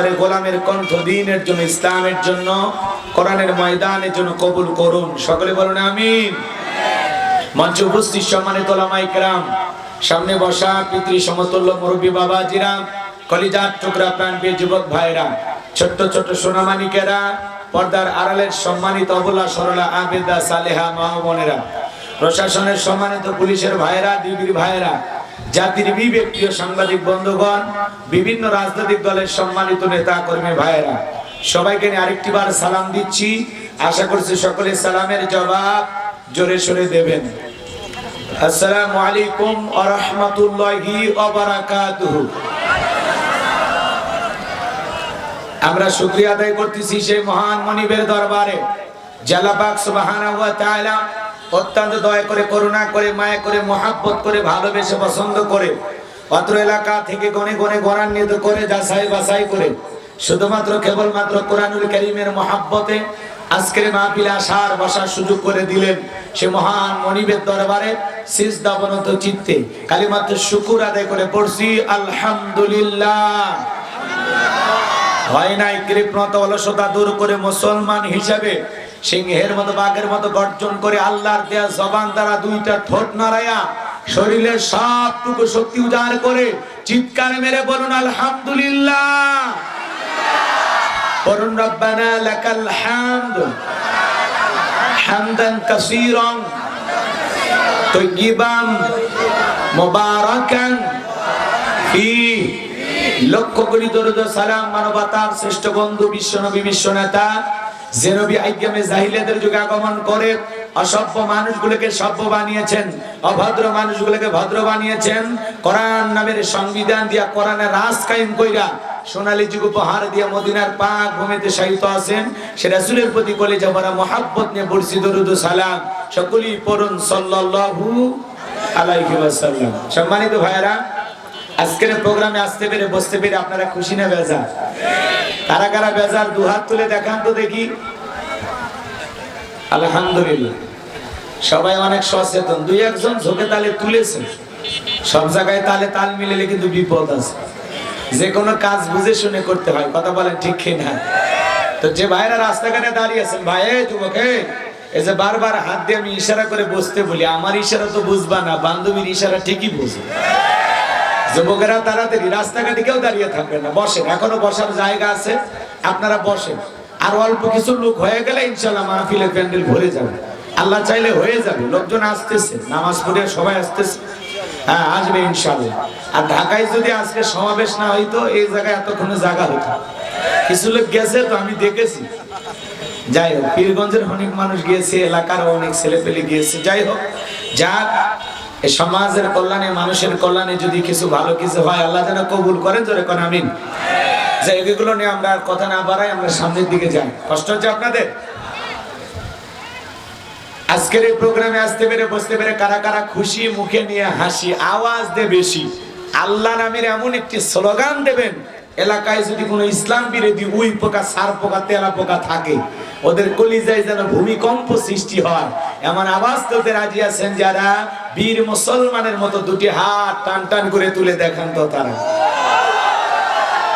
বছরে গোলামের কণ্ঠ দিনের জন্য, ইসলামের জন্য, কোরআনের ময়দানের জন্য কবুল করুন। সকলে বলুন আমি মঞ্চ উপস্থিত সম্মানিত লামাইকরাম সামনে বসা পিতৃ সমতুল্য মুরব্বী বাবা বাবাজিরা, কলিজার টুকরা প্রাণ পেয়ে যুবক ভাইরা, ছোট্ট ছোট্ট সোনামানিকেরা, পর্দার আড়ালের সম্মানিত অবলা সরলা আবেদা সালেহা মা প্রশাসনের সম্মানিত পুলিশের ভাইরা ডিগ্রি ভাইরা জাতির বিবেক সাংবাদিক বন্ধুগণ, বিভিন্ন রাজনৈতিক দলের সম্মানিত নেতা কর্মী ভাইয়েরা, সবাইকে আরেকটি বার সালাম দিচ্ছি। আশা করছি সকলে সালামের জবাব জোরে সরে দেবেন। আসসালামু আলাইকুম ওয়া রাহমাতুল্লাহি ওয়া বারাকাতুহু। আমরা শুকরিয়া আদায় করতেছি সেই মহান মনিবের দরবারে। জাল্লা পাক সুবহানাহু ওয়া তাআলা অত্যন্ত দয়া করে, করুণা করে, মায়া করে, মহাব্বত করে, ভালোবেসে, পছন্দ করে, অত্র এলাকা থেকে গনে গনে গণান্বিত করে, যাচাই বাছাই করে, শুধুমাত্র কেবলমাত্র কোরআনুল কারীমের মহাব্বতে আজকের মাহফিলে আসার, বসার সুযোগ করে দিলেন সে মহান মনিবের দরবারে সিজদা বনত চিত্তে। কালিমাত্র শুকুর আদায় করে পড়ছি, আলহামদুলিল্লাহ। হয় নাই, কৃপণতা অলসতা দূর করে মুসলমান হিসাবে সিংহের মতো, বাঘের মতো গর্জন করে আল্লাহর দেয়া জবান দ্বারা দুইটা ঠোঁট নাড়ায়া শরীরের সবটুকু শক্তি উজাড় করে চিৎকার মেরে বলুন, আলহামদুলিল্লাহ। বলুন, রব্বানা লাকাল হামদ হামদান কাসীরান তৈয়িবান মুবারাকান। ফি লক্ষ কোটি দরুদ সালাম মানবতার শ্রেষ্ঠ বন্ধু, বিশ্বনবী, বিশ্বনেতা যুগে আগমন করে অসভ্য মানুষগুলোকে সভ্য বানিয়েছেন, অভদ্র মানুষগুলোকে ভদ্র বানিয়েছেন। কোরআন নামের সংবিধান দিয়া কোরআনের রাজ কায়েম কইরা সোনালী যুগ উপহার দিয়া মদিনার পাক ভূমিতে আছেন। সে রাসূলের প্রতি নিয়ে দরুদ সালাম। সকলেই পড়ুন সাল্লাল্লাহু আলাইহি ওয়াসাল্লাম। সম্মানিত ভাইরা আজকের প্রোগ্রামে আসতে পেরে, বসতে পেরে আপনারা খুশি না বেজার? কারা কারা বেজার? দু হাত তুলে দেখান তো দেখি। আলহামদুলিল্লাহ। সবাই অনেক সচেতন। দুই একজন ঝোঁকে তালে তুলেছে সব জায়গায় তালে তাল মিলেলে কিন্তু বিপদ আছে। যে কোনো কাজ বুঝে শুনে করতে হয়। কথা বলেন ঠিক না তো যে ভাইরা রাস্তাঘাটে দাঁড়িয়ে আছেন ভাই যুবক এই, যে বারবার হাত দিয়ে আমি ইশারা করে বসতে বলি আমার ইশারা তো বুঝবা না বান্ধবীর ইশারা ঠিকই বুঝবে। যুবকেরা তাড়াতাড়ি রাস্তাঘাটে কেউ দাঁড়িয়ে থাকবেন না বসেন। এখনও বসার জায়গা আছে আপনারা বসেন। আর অল্প কিছু লোক হয়ে গেলে ইনশাল্লাহ মাহফিলের প্যান্ডেল ভরে যাবে। আল্লাহ চাইলে হয়ে যাবে, লোকজন আসতেছে, নামাজ পড়ে সবাই আসতেছে। হ্যাঁ আসবে ইনশাল্লাহ আর ঢাকায় যদি আজকে সমাবেশ না হইতো, এই জায়গায় এতক্ষণে জায়গা হতো কিছু লোক গেছে তো আমি দেখেছি। যাই হোক, পীরগঞ্জের অনেক মানুষ গিয়েছে এলাকার অনেক ছেলে পেলে গিয়েছে। যাই হোক, যাক সমাজের কল্যাণে, মানুষের কল্যাণে যদি কিছু ভালো কিছু হয়, আল্লাহ যেন কবুল করেন, জোরে কোন আমিন। যে এগুলো নিয়ে আমরা আর কথা না বাড়াই, আমরা সামনের দিকে যাই। কষ্ট হচ্ছে আপনাদের? আজকের এই প্রোগ্রামে আসতে পেরে, বসতে পেরে কারা কারা খুশি, মুখে নিয়ে হাসি, আওয়াজ দে বেশি, আল্লাহ নামের এমন একটি স্লোগান দেবেন, এলাকায় যদি কোনো ইসলাম বিরোধী উই পোকা, সার পোকা, তেলা পোকা থাকে, ওদের কলিজায় যেন ভূমিকম্প সৃষ্টি হয়, এমন আওয়াজ তুলতে রাজি আছেন যারা? বীর মুসলমানের মতো দুটি হাত টান টান করে তুলে দেখান তো তারা।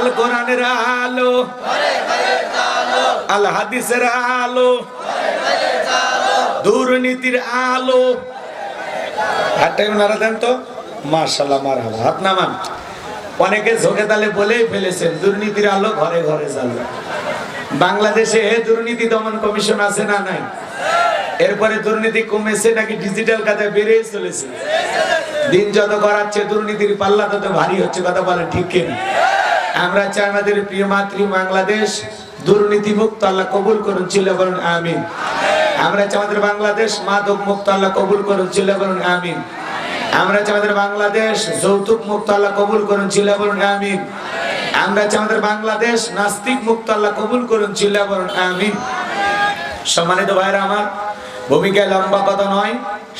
আল কোরআনের আলো। আল হাদিসের আলো। দুর্নীতির আলো। ঘরে ঘরে বাংলাদেশে দুর্নীতি কমিশন আছে না নাই? এরপরে দুর্নীতি কমেছে নাকি ডিজিটাল কাজে বেড়ে চলেছে? দিন যত করাচ্ছে দুর্নীতির পাল্লা তত ভারী হচ্ছে, কথা বলে ঠিক কিনা? আমরা চাই আমাদের প্রিয় মাতৃ বাংলাদেশ দুর্নীতি মুক্ত আল্লাহ কবুল করুন ছিল বলুন, আমিন। আমরা চাই আমাদের বাংলাদেশ মাদক মুক্ত আল্লাহ কবুল করুন ছিল বলুন, আমিন। আমরা চাই আমাদের বাংলাদেশ যৌতুক মুক্ত আল্লাহ কবুল করুন, চিল্লা বলুন, আমিন। আমরা চাই আমাদের বাংলাদেশ নাস্তিক মুক্ত আল্লাহ কবুল করুন, চিল্লা বলুন, আমিন। সম্মানিত ভাইরা আমার, ভূমিকায় লম্বা কথা নয়,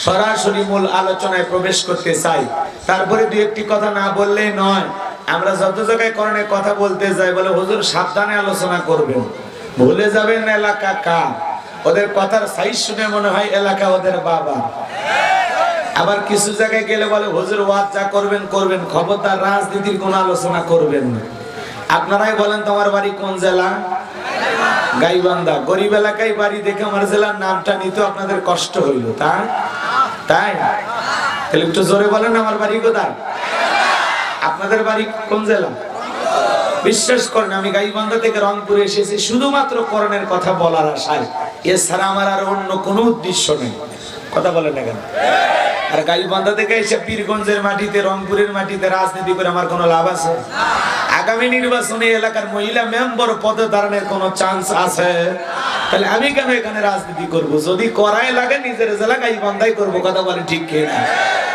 সরাসরি মূল আলোচনায় প্রবেশ করতে চাই। তারপরে দু একটি কথা না বললেই নয় আমরা যত জায়গায় করণে কথা বলতে যাই, বলে হুজুর সাবধানে আলোচনা করবেন। ভুলে যাবেন এলাকা কা ওদের কথার সাইজ শুনে মনে হয় এলাকা ওদের বাবা। আবার কিছু জায়গায় গেলে বলে, হুজুর ওয়াজ যা করবেন করবেন, খবরদার রাজনীতির কোন আলোচনা করবেন না। আপনারাই বলেন, তোমার বাড়ি কোন জেলা? গাইবান্ধা। গরিব এলাকায় বাড়ি দেখে আমার জেলার নামটা নিতে আপনাদের কষ্ট হইল, তাই? তাই? তাহলে একটু জোরে বলেন, আমার বাড়ি কোথায়? আপনাদের বাড়ি কোন জেলা? বিশ্বাস করেন, আমি গাইবান্ধা থেকে রংপুরে এসেছি, শুধুমাত্র করণের কথা বলার আশায়। এছাড়া আমার আর অন্য কোনো উদ্দেশ্য নেই। কথা বলেন না কেন? আর গাইবান্ধা থেকে এসে পীরগঞ্জের মাটিতে, রংপুরের মাটিতে রাজনীতি করে আমার কোনো লাভ আছে? আগামী নির্বাচনে এলাকার মহিলা মেম্বার পদে দাঁড়ানোর কোনো চান্স আছে? তাহলে আমি কেন এখানে রাজনীতি করব? যদি করাই লাগে, নিজের জেলা গাইবান্ধাই করব, কথা বলে ঠিক কিনা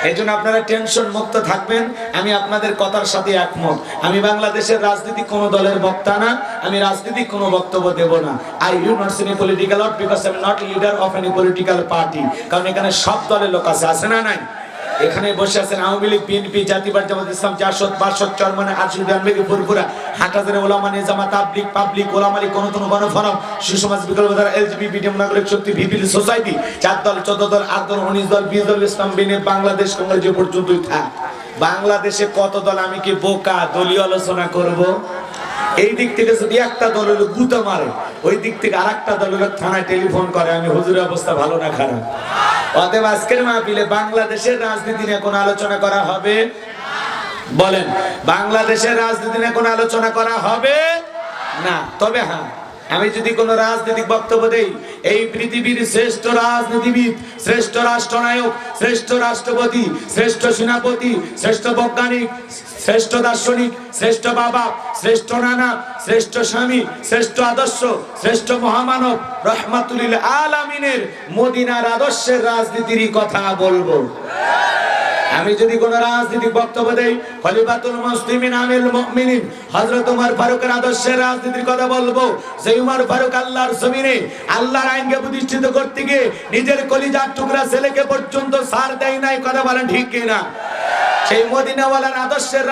এই জন্য আপনারা টেনশন মুক্ত থাকবেন। আমি আপনাদের কথার সাথে একমত। আমি বাংলাদেশের রাজনীতি কোন দলের বক্তা না, আমি রাজনীতি কোনো বক্তব্য দেব না। I you not seeing political out because I am not leader of any political party কারণ এখানে সব দলের লোক আছে আছে না নাই? এখানে বসে আছেন আওয়ামী লীগ বিএনপি জাতীয় জামাত ইসলাম, জাসদ, বাসদ, চরমনে আশুদ আনবেগি ফুরফুরা হাটাজারে ওলামা নিজামা তাবলিগ, পাবলিক, ওলামা লীগ কোন কোন গণফোরাম, সুসমাজ বিকল্প ধারা, এলজিবি, বিডিএম, নাগরিক শক্তি ভিপিল সোসাইটি চার দল, চোদ্দ দল, আট দল, উনিশ দল, বিশ দল, ইসলাম, বিনে, বাংলাদেশ, কংগ্রেস যে পর্যন্তই থাক। বাংলাদেশে কত দল, আমি কি বোকা দলীয় আলোচনা করব? এই দিক থেকে যদি একটা দলের গুঁতো মারে, ওই দিক থেকে আর একটা দলের থানায় টেলিফোন করে, আমি হুজুরের অবস্থা ভালো না খারাপ। অতএব আজকের মাহফিলে বাংলাদেশের রাজনীতি নিয়ে কোনো আলোচনা করা হবে? বলেন, বাংলাদেশের রাজনীতি নিয়ে কোনো আলোচনা করা হবে? না। তবে হ্যাঁ আমি যদি কোন রাজনৈতিক বক্তব্য দেই, এই পৃথিবীর শ্রেষ্ঠ রাজনীতিবিদ, শ্রেষ্ঠ রাষ্ট্রনায়ক, শ্রেষ্ঠ রাষ্ট্রপতি, শ্রেষ্ঠ সেনাপতি, শ্রেষ্ঠ বৈজ্ঞানিক শ্রেষ্ঠ দার্শনিক, শ্রেষ্ঠ বাবা, শ্রেষ্ঠ নানা, শ্রেষ্ঠ স্বামী, শ্রেষ্ঠ আদর্শ, শ্রেষ্ঠ মহামানব রহমাতুলিল আলামিনের মদিনার আদর্শের রাজনীতির কথা বলব। আমি যদি কোন রাজনৈতিক বক্তব্য দেই, খলিফাতুল মুসলিমিন আমিল মুমিনিন, হযরত ওমর ফারুকের আদর্শের রাজনীতির কথা বলব। সেই ওমর ফারুক আল্লাহর জমিনে আল্লাহর আইনকে প্রতিষ্ঠিত করতে গিয়ে নিজের কলিজার টুকরা ছেলেকে পর্যন্ত সার দেয় নাই, কথা বলেন ঠিক কিনা? সেই মদিনাওয়ালার আদর্শের